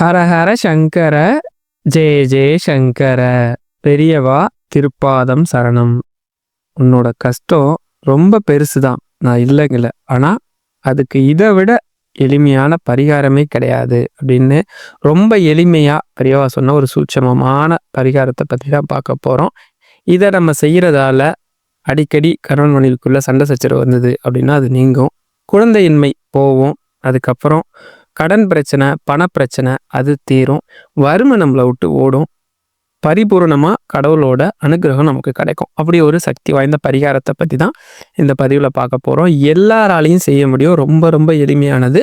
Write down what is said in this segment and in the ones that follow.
ஹரஹர சங்கர ஜெய ஜெய சங்கர பெரியவா திருப்பாதம் சரணம். உன்னோட கஷ்டம் ரொம்ப பெருசு தான் நான் இல்லைங்கல. ஆனால் அதுக்கு இதை விட எளிமையான பரிகாரமே கிடையாது அப்படின்னு ரொம்ப எளிமையாக பெரியவா சொன்ன ஒரு சூட்சமமான பரிகாரத்தை பற்றி தான் பார்க்க போகிறோம் இதை நம்ம செய்கிறதால அடிக்கடி கணவன் மனைவிக்குள்ள சண்டை சச்சரவு வந்தது அப்படின்னா அது நீங்கும். குழந்தையின்மை போகும். அதுக்கப்புறம் கடன் பிரச்சனை பணப்பிரச்சனை அது தீரும். வறுமை நம்மளை விட்டு ஓடும். பரிபூர்ணமாக கடவுளோட அனுகிரகம் நமக்கு கிடைக்கும். அப்படி ஒரு சக்தி வாய்ந்த பரிகாரத்தை பற்றி தான் இந்த பதிவில் பார்க்க போகிறோம் எல்லாராலையும் செய்ய முடியும். ரொம்ப ரொம்ப எளிமையானது.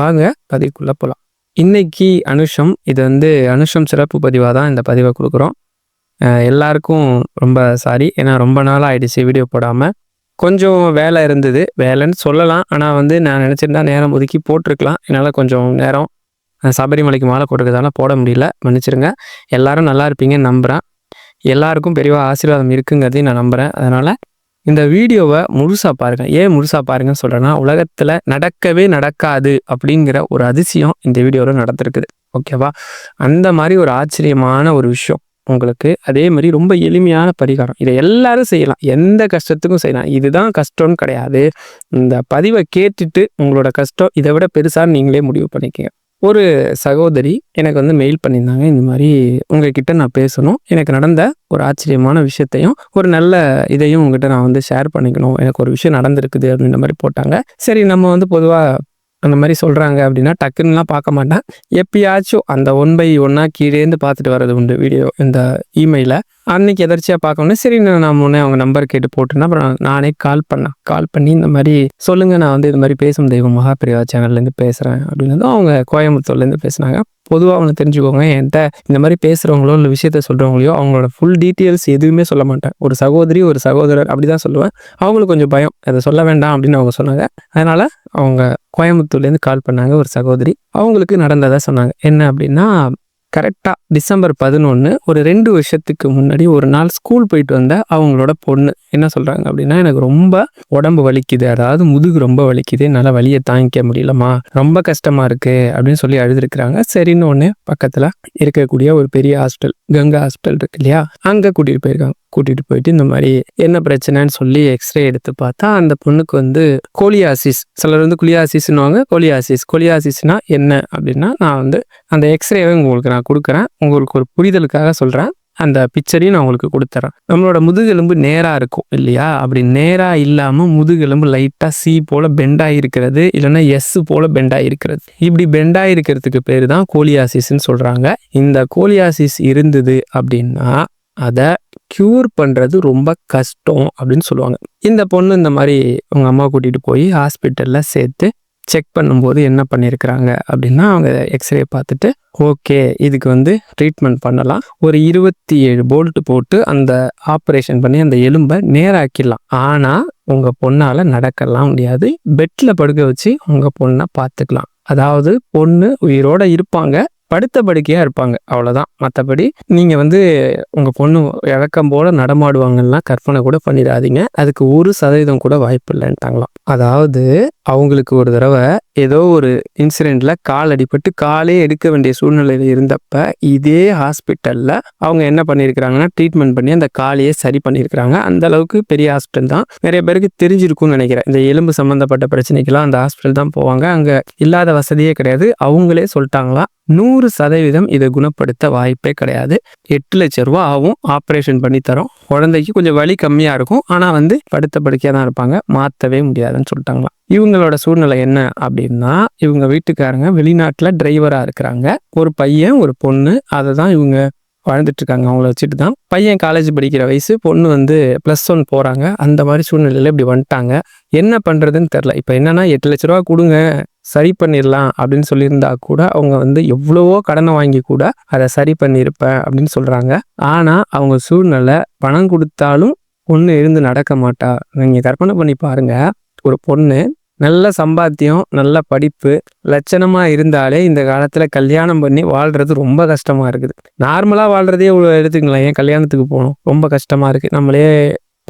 வாங்க பதிவுக்குள்ளே போகலாம் இன்னைக்கு அனுஷம் இது வந்து அனுஷம் சிறப்பு பதிவாக தான் இந்த பதிவை கொடுக்குறோம். எல்லாருக்கும் ரொம்ப சாரி ஏன்னா ரொம்ப நாள் ஆயிடுச்சு வீடியோ போடாமல் கொஞ்சம் வேலை இருந்தது. வேலைன்னு சொல்லலாம். ஆனால் வந்து நான் நினச்சிருந்தா நேரம் ஒதுக்கி போட்டிருக்கலாம். என்னால் கொஞ்சம் நேரம் சபரிமலைக்கு மாலை கொடுக்குறதால போட முடியல. மன்னிச்சிருங்க. எல்லாரும் நல்லா இருப்பீங்கன்னு நம்புகிறேன் எல்லாருக்கும் பெரியவா ஆசீர்வாதம் இருக்குங்கிறதையும் நான் நம்புகிறேன் அதனால் இந்த வீடியோவை முழுசாக பாருங்கள் ஏன் முழுசாக பாருங்கன்னு சொல்கிறேன்னா உலகத்தில் நடக்கவே நடக்காது அப்படிங்கிற ஒரு அதிசயம் இந்த வீடியோவில் நடந்திருக்குது. ஓகேவா? அந்த மாதிரி ஒரு ஆச்சரியமான ஒரு விஷயம். உங்களுக்கு அதே மாதிரி ரொம்ப எளிமையான பரிகாரம். இதை எல்லாரும் செய்யலாம். எந்த கஷ்டத்துக்கும் செய்யலாம். இதுதான் கஷ்டம்னு கிடையாது. இந்த பதிவை கேட்டுட்டு உங்களோட கஷ்டம் இதை விட பெருசான்னு நீங்களே முடிவு பண்ணிக்கங்க. ஒரு சகோதரி எனக்கு வந்து மெயில் பண்ணியிருந்தாங்க. இந்த மாதிரி உங்ககிட்ட நான் பேசணும். எனக்கு நடந்த ஒரு ஆச்சரியமான விஷயத்தையும் ஒரு நல்ல இதையும் உங்ககிட்ட நான் வந்து ஷேர் பண்ணிக்கணும். எனக்கு ஒரு விஷயம் நடந்திருக்குது அப்படின்ற மாதிரி போட்டாங்க. சரி நம்ம வந்து பொதுவாக அந்த மாதிரி சொல்கிறாங்க அப்படின்னா டக்குன்னுலாம் பார்க்க மாட்டேன். எப்பயாச்சும் அந்த ஒன் பை ஒன்னாக கீழேருந்து பார்த்துட்டு வர்றது உண்டு வீடியோ இந்த இமெயிலில் அன்னைக்கு எதர்ச்சியாக பார்க்கணும் சரி நான் முன்னே அவங்க நம்பர் கேட்டு போட்டுன்னா அப்புறம் நானே கால் பண்ணேன் கால் பண்ணி இந்த மாதிரி சொல்லுங்கள் நான் வந்து இது மாதிரி பேசும் தெய்வம் மகாபிரிவா சேனல்லேருந்து பேசுகிறேன் அப்படின்னு அவங்க கோயம்புத்தூர்லேருந்து பேசுனாங்க. பொதுவாக அவங்க தெரிஞ்சுக்கோங்க என்கிட்ட இந்த மாதிரி பேசுகிறவங்களோ இல்லை விஷயத்த சொல்கிறவங்களையோ அவங்களோட ஃபுல் டீட்டெயில்ஸ் எதுவுமே சொல்ல மாட்டேன். ஒரு சகோதரி ஒரு சகோதரர் அப்படி தான் சொல்லுவேன். அவங்களுக்கு கொஞ்சம் பயம் அதை சொல்ல வேண்டாம் அப்படின்னு அவங்க சொன்னாங்க. அதனால் அவங்க கோயம்புத்தூர்லேருந்து கால் பண்ணாங்க ஒரு சகோதரி. அவங்களுக்கு நடந்ததாக சொன்னாங்க. என்ன அப்படின்னா கரெக்டாக டிசம்பர் பதினொன்று ஒரு ரெண்டு வருஷத்துக்கு முன்னாடி ஒரு நாள் ஸ்கூல் போயிட்டு வந்த அவங்களோட பொண்ணு. என்ன சொல்கிறாங்க அப்படின்னா எனக்கு ரொம்ப உடம்பு வலிக்குது. அதாவது முதுகு ரொம்ப வலிக்குது. என்னால் வலியை தாங்கிக்க முடியலம்மா. ரொம்ப கஷ்டமாக இருக்குது அப்படின்னு சொல்லி அழுதுருக்குறாங்க. சரின்னு ஒன்று பக்கத்தில் இருக்கக்கூடிய ஒரு பெரிய ஹாஸ்பிட்டல் கங்கா ஹாஸ்பிட்டல் இருக்கு இல்லையா? அங்கே கூட்டிகிட்டு போயிருக்காங்க. கூட்டிகிட்டு போயிட்டு இந்த மாதிரி என்ன பிரச்சனைன்னு சொல்லி எக்ஸ்ரே எடுத்து பார்த்தா அந்த பொண்ணுக்கு வந்து கோலியாசிஸ் சிலர் வந்து குளியாசிஸ்னுவாங்க கோலியாசிஸ் கோலியாசிஸ்னா என்ன அப்படின்னா நான் வந்து அந்த எக்ஸ்ரேவை உங்களுக்கு நான் கொடுக்குறேன். உங்களுக்கு ஒரு புரிதலுக்காக சொல்கிறேன் அந்த பிக்சரையும் நான் உங்களுக்கு கொடுத்துறேன் நம்மளோட முதுகெலும்பு நேராக இருக்கும் இல்லையா? அப்படி நேராக இல்லாமல் முதுகெலும்பு லைட்டாக சி போல் பெண்டாக இருக்கிறது இல்லைன்னா எஸ் போல் பெண்டாக இருக்கிறது. இப்படி பெண்டாக இருக்கிறதுக்கு பேர் தான் கோலியாசிஸ்ன்னு சொல்கிறாங்க இந்த கோலியாசிஸ் இருந்தது அப்படின்னா அதை க்யூர் பண்ணுறது ரொம்ப கஷ்டம் அப்படின்னு சொல்லுவாங்க. இந்த பொண்ணு இந்த மாதிரி உங்கள் அம்மா கூட்டிகிட்டு போய் ஹாஸ்பிட்டலில் சேர்த்து செக் பண்ணும்போது என்ன பண்ணியிருக்கிறாங்க அப்படின்னா அவங்க எக்ஸ்ரே பார்த்துட்டு ஓகே இதுக்கு வந்து ட்ரீட்மெண்ட் பண்ணலாம். ஒரு இருபத்தி ஏழு போல்ட்டு போட்டு அந்த ஆப்ரேஷன் பண்ணி அந்த எலும்பை நேராக்கிடலாம். ஆனால் உங்கள் பொண்ணால் நடக்கலாம் முடியாது. பெட்டில் படுக்க வச்சு உங்கள் பொண்ணை பார்த்துக்கலாம். அதாவது பொண்ணு உயிரோடு இருப்பாங்க. படுத்த படுக்கையாக இருப்பாங்க. அவ்வளோதான் மற்றபடி நீங்கள் வந்து உங்கள் பொண்ணு இழக்கம் போல் நடமாடுவாங்கலாம் கற்பனை கூட பண்ணிடாதீங்க. அதுக்கு ஒரு சதவீதம் கூட வாய்ப்பு இல்லைன்ட்டாங்களாம். அதாவது அவங்களுக்கு ஒரு தடவை ஏதோ ஒரு இன்சிடெண்ட்ல கால் அடிபட்டு காலே எடுக்க வேண்டிய சூழ்நிலையில் இருந்தப்ப இதே ஹாஸ்பிட்டலில் அவங்க என்ன பண்ணியிருக்கிறாங்கன்னா ட்ரீட்மெண்ட் பண்ணி அந்த காலையே சரி பண்ணியிருக்கிறாங்க. அந்த அளவுக்கு பெரிய ஹாஸ்பிட்டல் தான். நிறைய பேருக்கு தெரிஞ்சிருக்கும்னு நினைக்கிறேன். இந்த எலும்பு சம்மந்தப்பட்ட பிரச்சனைக்கெல்லாம் அந்த ஹாஸ்பிட்டல் தான் போவாங்க. அங்கே இல்லாத வசதியே கிடையாது. அவங்களே சொல்லிட்டாங்களா? நூறு சதவீதம் இதை குணப்படுத்த வாய்ப்பே கிடையாது. எட்டு லட்ச ரூபா ஆகும் ஆப்ரேஷன் பண்ணி தரோம். குழந்தைக்கு கொஞ்சம் வலி கம்மியாக இருக்கும். ஆனால் வந்து படுத்த படுக்கையாக தான் இருப்பாங்க. மாற்றவே முடியாதுன்னு சொல்லிட்டாங்களாம் இவங்களோட சூழ்நிலை என்ன அப்படின்னா இவங்க வீட்டுக்காரங்க வெளிநாட்டில் டிரைவராக இருக்கிறாங்க. ஒரு பையன் ஒரு பொண்ணு அதை தான் இவங்க வாழ்ந்துட்டு இருக்காங்க. அவங்கள வச்சுட்டு தான் பையன் காலேஜ் படிக்கிற வயசு பொண்ணு வந்து ப்ளஸ் ஒன் போகிறாங்க அந்த மாதிரி சூழ்நிலையில் இப்படி வந்துட்டாங்க. என்ன பண்ணுறதுன்னு தெரில இப்போ என்னென்னா எட்டு லட்ச ரூபா கொடுங்க சரி பண்ணிடலாம் அப்படின்னு சொல்லியிருந்தா கூட அவங்க வந்து எவ்வளவோ கடனை வாங்கி கூட அதை சரி பண்ணியிருப்பேன் அப்படின்னு சொல்கிறாங்க ஆனால் அவங்க சூழ்நிலை பணம் கொடுத்தாலும் பொண்ணு இருந்து நடக்க மாட்டா. நீங்கள் கற்பனை பண்ணி பாருங்கள் ஒரு பொண்ணு நல்ல சம்பாத்தியம் நல்ல படிப்பு லட்சணமாக இருந்தாலே இந்த காலத்தில் கல்யாணம் பண்ணி வாழ்கிறது ரொம்ப கஷ்டமாக இருக்குது. நார்மலாக வாழ்கிறதே எடுத்துக்கலாம் ஏன் கல்யாணத்துக்கு போகணும்? ரொம்ப கஷ்டமாக இருக்குது நம்மளே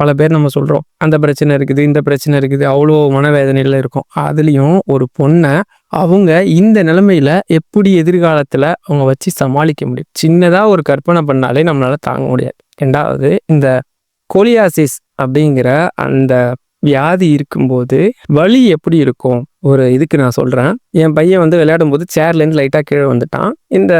பல பேர் நம்ம சொல்கிறோம் அந்த பிரச்சனை இருக்குது இந்த பிரச்சனை இருக்குது. அவ்வளோ மனவேதனையில் இருக்கும். அதுலேயும் ஒரு பொண்ணை அவங்க இந்த நிலைமையில எப்படி எதிர்காலத்தில் அவங்க வச்சு சமாளிக்க முடியும்? சின்னதாக ஒரு கற்பனை பண்ணாலே நம்மளால தாங்க முடியாது. ரெண்டாவது இந்த கோலியாசிஸ் அப்படிங்கிற அந்த வியாதி இருக்கும்போது வலி எப்படி இருக்கும்? ஒரு இதுக்கு நான் சொல்கிறேன் என் பையன் வந்து விளையாடும் போது சேர்லேருந்து லைட்டாக கீழே வந்துட்டான். இந்த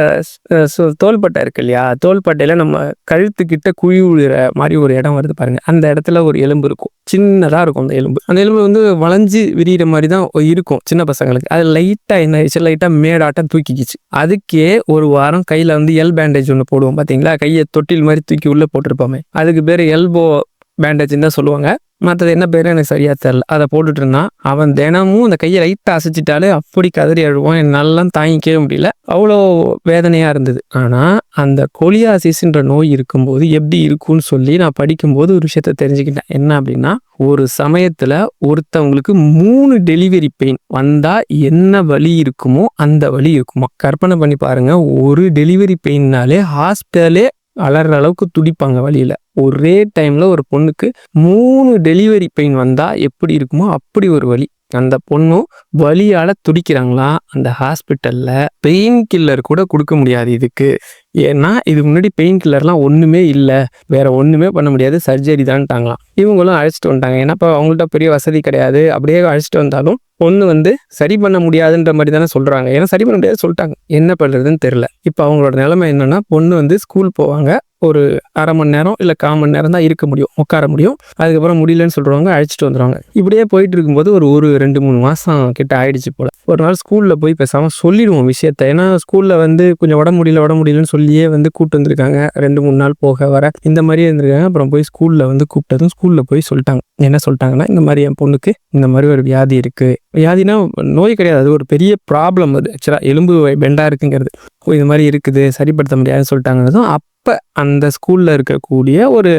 அஹ், தோள்பட்டை இருக்கு இல்லையா? தோல்பட்டையில் நம்ம கழுத்துக்கிட்ட குழி விழுற மாதிரி ஒரு இடம் வருது பாருங்க. அந்த இடத்துல ஒரு எலும்பு இருக்கும். சின்னதாக இருக்கும் அந்த எலும்பு. அந்த எலும்பு வந்து வளைஞ்சு விரிகிற மாதிரி தான் இருக்கும் சின்ன பசங்களுக்கு. அது லைட்டாக என்ன ஆயிடுச்சு? லைட்டாக மேடாட்டம் தூக்கிக்கிச்சு. அதுக்கே ஒரு வாரம் கையில் வந்து எல் பேண்டேஜ் ஒன்று போடுவோம் பார்த்தீங்களா கையை தொட்டில் மாதிரி தூக்கி உள்ளே போட்டிருப்போமே. அதுக்கு பேர் எல்போ பேண்டேஜ்னு தான் சொல்லுவாங்க. மற்றது என்ன பேரும் எனக்கு சரியாக தெரில. அதை போட்டுட்டு இருந்தான் அவன் தினமும் அந்த கையை லைட்டாக அசைச்சிட்டாலே அப்படி கதறி அழுவான். என்னாலாம் தாங்கிக்கவே முடியல. அவ்வளோ வேதனையாக இருந்தது. ஆனால் அந்த கொலியாசிஸ்ன்ற நோய் இருக்கும்போது எப்படி இருக்கும்னு சொல்லி நான் படிக்கும்போது ஒரு விஷயத்த தெரிஞ்சுக்கிட்டேன். என்ன அப்படின்னா ஒரு சமயத்தில் ஒருத்தவங்களுக்கு மூணு டெலிவரி பெயின் வந்தால் என்ன வழி இருக்குமோ அந்த வழி இருக்குமா? கற்பனை பண்ணி பாருங்கள் ஒரு டெலிவரி பெயின்னாலே ஹாஸ்பிட்டலே அலற அளவுக்கு துடிப்பாங்க வழியில ஒரே டைம்ல ஒரு பொண்ணுக்கு மூணு டெலிவரி பெயின் வந்தா எப்படி இருக்குமோ அப்படி ஒரு வழி அந்த பொண்ணும் வலியால துடிக்கிறாங்களா? அந்த ஹாஸ்பிட்டல்ல பெயின் கில்லர் கூட கொடுக்க முடியாது இதுக்கு. ஏன்னா இது முன்னாடி பெயின் கில்லர்லாம் ஒண்ணுமே இல்லை. வேற ஒண்ணுமே பண்ண முடியாது. சர்ஜரி தான்ட்டாங்களாம். இவங்களும் அழைச்சிட்டு வந்துட்டாங்க. ஏன்னா இப்போ அவங்கள்ட்ட பெரிய வசதி கிடையாது. அப்படியே அழைச்சிட்டு வந்தாலும் பொண்ணு வந்து சரி பண்ண முடியாதுன்ற மாதிரி தானே சொல்கிறாங்க ஏன்னா சரி பண்ண முடியாது சொல்லிட்டாங்க. என்ன பண்ணுறதுன்னு தெரில இப்போ அவங்களோட நிலைமை என்னென்னா பொண்ணு வந்து ஸ்கூல் போவாங்க. ஒரு அரை மணி நேரம் இல்லை கால் மணி நேரம் தான் இருக்க முடியும் உட்கார முடியும். அதுக்கப்புறம் முடியலன்னு சொல்கிறவங்க அழைச்சிட்டு வந்துடுவாங்க இப்படியே போயிட்டு இருக்கும்போது ஒரு ஒரு ரெண்டு மூணு மாதம் கிட்ட ஆயிடுச்சு போல். ஒரு நாள் ஸ்கூலில் போய் பேசாமல் சொல்லிடுவோம் விஷயத்த. ஏன்னா ஸ்கூலில் வந்து கொஞ்சம் உடம்பு முடியல உடம்பு முடியலன்னு சொல்லியே வந்து கூப்பிட்டு வந்திருக்காங்க. ரெண்டு மூணு நாள் போக வர இந்த மாதிரியே இருந்திருக்காங்க. அப்புறம் போய் ஸ்கூலில் வந்து கூப்பிட்டதும் ஸ்கூலில் போய் சொல்லிட்டாங்க. என்ன சொல்லிட்டாங்கன்னா இந்த மாதிரி என் பொண்ணுக்கு இந்த மாதிரி ஒரு வியாதி இருக்குது வியாதினா நோய் கிடையாது. அது ஒரு பெரிய ப்ராப்ளம் அது. ஆக்சுவலாக எலும்பு பெண்டாக இருக்குங்கிறது. ஓ, இது மாதிரி இருக்குது சரிப்படுத்த முடியாதுன்னு சொல்லிட்டாங்கன்னதும் அப்போ அந்த ஸ்கூலில் இருக்கக்கூடிய ஒரு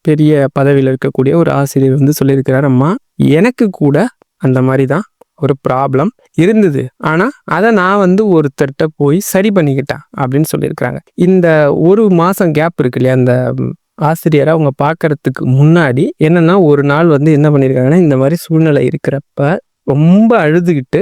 பெரிய பதவியில் இருக்கக்கூடிய ஒரு ஆசிரியர் வந்து சொல்லியிருக்கிறார் அம்மா எனக்கு கூட அந்த மாதிரி தான் ஒரு ப்ராப்ளம் இருந்தது. ஆனால் அதை நான் வந்து ஒருத்தர்கிட்ட போய் சரி பண்ணிக்கிட்டேன் அப்படின்னு சொல்லியிருக்கிறாங்க. இந்த ஒரு மாதம் கேப் இருக்கு இல்லையா அந்த ஆசிரியரை அவங்க பார்க்கறதுக்கு முன்னாடி என்னென்னா ஒரு நாள் வந்து என்ன பண்ணியிருக்காங்கன்னா இந்த மாதிரி சூழ்நிலை இருக்கிறப்ப ரொம்ப அழுதுகிட்டு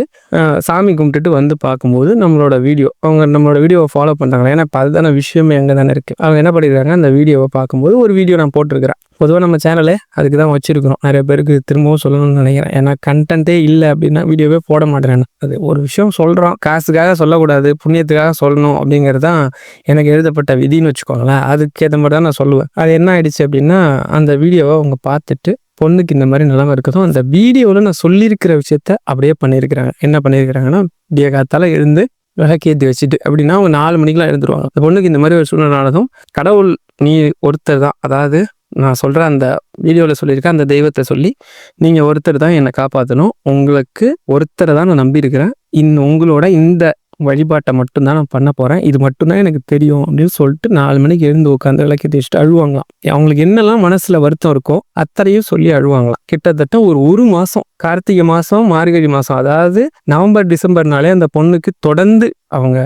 சாமி கும்பிட்டுட்டு வந்து பார்க்கும்போது நம்மளோட வீடியோ அவங்க நம்மளோட வீடியோவை ஃபாலோ பண்ணுறாங்க ஏன்னா இப்போ விஷயமே அங்கே தானே இருக்குது அவங்க என்ன பண்ணிடுறாங்க அந்த வீடியோவை பார்க்கும்போது ஒரு வீடியோ நான் போட்டிருக்கிறேன். பொதுவாக நம்ம சேனலே அதுக்கு தான் வச்சுருக்கிறோம். நிறைய பேருக்கு திரும்பவும் சொல்லணும்னு நினைக்கிறேன். ஏன்னா கண்டென்ட்டே இல்லை அப்படின்னா வீடியோவே போட மாட்டேறேன் அது ஒரு விஷயம் சொல்கிறோம் காசுக்காக சொல்லக்கூடாது புண்ணியத்துக்காக சொல்லணும் அப்படிங்கிறது தான் எனக்கு எழுதப்பட்ட விதின்னு வச்சுக்கோங்களேன். அதுக்கேற்ற மாதிரி தான் நான் சொல்லுவேன். அது என்ன ஆயிடுச்சு அப்படின்னா அந்த வீடியோவை அவங்க பார்த்துட்டு பொண்ணுக்கு இந்த மாதிரி நிலைமை இருக்கதும் அந்த வீடியோவில் நான் சொல்லியிருக்கிற விஷயத்த அப்படியே பண்ணியிருக்கிறாங்க. என்ன பண்ணியிருக்கிறாங்கன்னா விடிய காத்தால எழுந்து விளக்கேற்றி வச்சுட்டு அப்படின்னா அவங்க நாலு மணிக்கெலாம் எழுந்துருவாங்க. அந்த பொண்ணுக்கு இந்த மாதிரி ஒரு சூழ்நிலை ஆனதும் கடவுள் நீ ஒருத்தர் தான். அதாவது நான் சொல்கிற அந்த வீடியோவில் சொல்லியிருக்கேன் அந்த தெய்வத்தை சொல்லி நீங்கள் ஒருத்தர் தான் என்னை காப்பாற்றணும் உங்களுக்கு ஒருத்தரை தான் நான் நம்பியிருக்கிறேன். இன் உங்களோட இந்த வழிபாட்டை மட்டும்தான் நான் பண்ண போகிறேன் இது மட்டும்தான் எனக்கு தெரியும் அப்படின்னு சொல்லிட்டு நாலு மணிக்கு எழுந்து உட்காந்து விளக்கி தேய்ச்சிட்டு அழுவாங்களாம். அவங்களுக்கு என்னெல்லாம் மனசில் வருத்தம் இருக்கோ அத்தனையும் சொல்லி அழுவாங்களாம். கிட்டத்தட்ட ஒரு ஒரு மாதம் கார்த்திகை மாதம் மார்கழி மாதம் அதாவது நவம்பர் டிசம்பர்னாலே அந்த பொண்ணுக்கு தொடர்ந்து அவங்க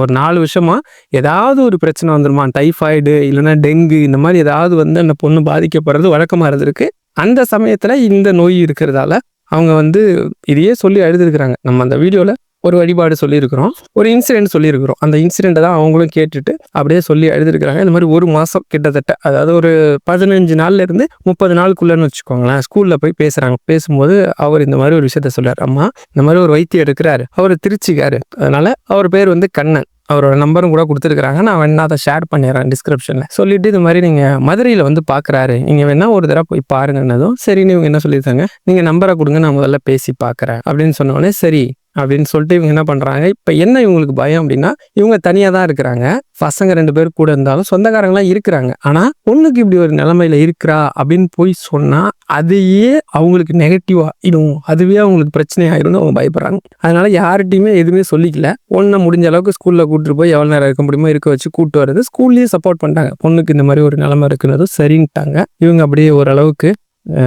ஒரு நாலு வருஷமா ஏதாவது ஒரு பிரச்சனை வந்துருமா டைஃபாய்டு இல்லைன்னா டெங்கு இந்த மாதிரி ஏதாவது வந்து அந்த பொண்ணு பாதிக்கப்படுறது வழக்கமாக இருந்திருக்கு அந்த சமயத்தில் இந்த நோய் இருக்கிறதால அவங்க வந்து இதையே சொல்லி அழுதுருக்குறாங்க. நம்ம அந்த வீடியோவில் ஒரு வழிபாடு சொல்லியிருக்கிறோம். ஒரு இன்சிடென்ட் சொல்லியிருக்கிறோம். அந்த இன்சிடென்ட்டை தான் அவங்களும் கேட்டுட்டு அப்படியே சொல்லி எழுதிருக்கிறாங்க இந்த மாதிரி ஒரு மாதம் கிட்டத்தட்ட அதாவது ஒரு பதினஞ்சு நாள்ல இருந்து முப்பது நாளுக்குள்ளேன்னு வச்சுக்கோங்களேன் ஸ்கூலில் போய் பேசுகிறாங்க பேசும்போது அவர் இந்த மாதிரி ஒரு விஷயத்த சொல்றாரு. அம்மா இந்த மாதிரி ஒரு வைத்தியம் எடுக்கிறாரு. அவர் திருச்சிக்காரு. அதனால் அவர் பேர் வந்து கண்ணன். அவரோட நம்பரும் கூட கொடுத்துருக்குறாங்க. நான் வேணா அதை ஷேர் பண்ணிடுறேன் டிஸ்கிரிப்ஷனில் சொல்லிட்டு இது மாதிரி நீங்கள் மதுரையில் வந்து பார்க்குறாரு நீங்கள் வேணா ஒரு தடவை போய் பாருங்கன்னதும் சரின்னு இவங்க என்ன சொல்லியிருக்காங்க? நீங்கள் நம்பரை கொடுங்க நான் முதல்ல பேசி பார்க்குறேன் அப்படின்னு சொன்னோடனே சரி அப்படின்னு சொல்லிட்டு இவங்க என்ன பண்ணுறாங்க இப்போ என்ன இவங்களுக்கு பயம் அப்படின்னா இவங்க தனியாக தான் இருக்கிறாங்க. பசங்க ரெண்டு பேர் கூட இருந்தாலும் சொந்தக்காரங்களாம் இருக்கிறாங்க. ஆனால் பொண்ணுக்கு இப்படி ஒரு நிலைமையில இருக்கிறா அப்படின்னு போய் சொன்னால் அதையே அவங்களுக்கு நெகட்டிவ் ஆயிடும். அதுவே அவங்களுக்கு பிரச்சனை ஆயிடும்னு அவங்க பயப்படுறாங்க. அதனால யார்கிட்டயுமே எதுவுமே சொல்லிக்கல. ஒன்றை முடிஞ்ச அளவுக்கு ஸ்கூலில் கூட்டிட்டு போய் எவ்வளோ நேரம் இருக்க முடியுமோ இருக்க வச்சு கூட்டு வர்றது ஸ்கூல்லேயே சப்போர்ட் பண்ணிட்டாங்க. பொண்ணுக்கு இந்த மாதிரி ஒரு நிலைமை இருக்குன்னதும் சரின்ட்டாங்க. இவங்க அப்படியே ஓரளவுக்கு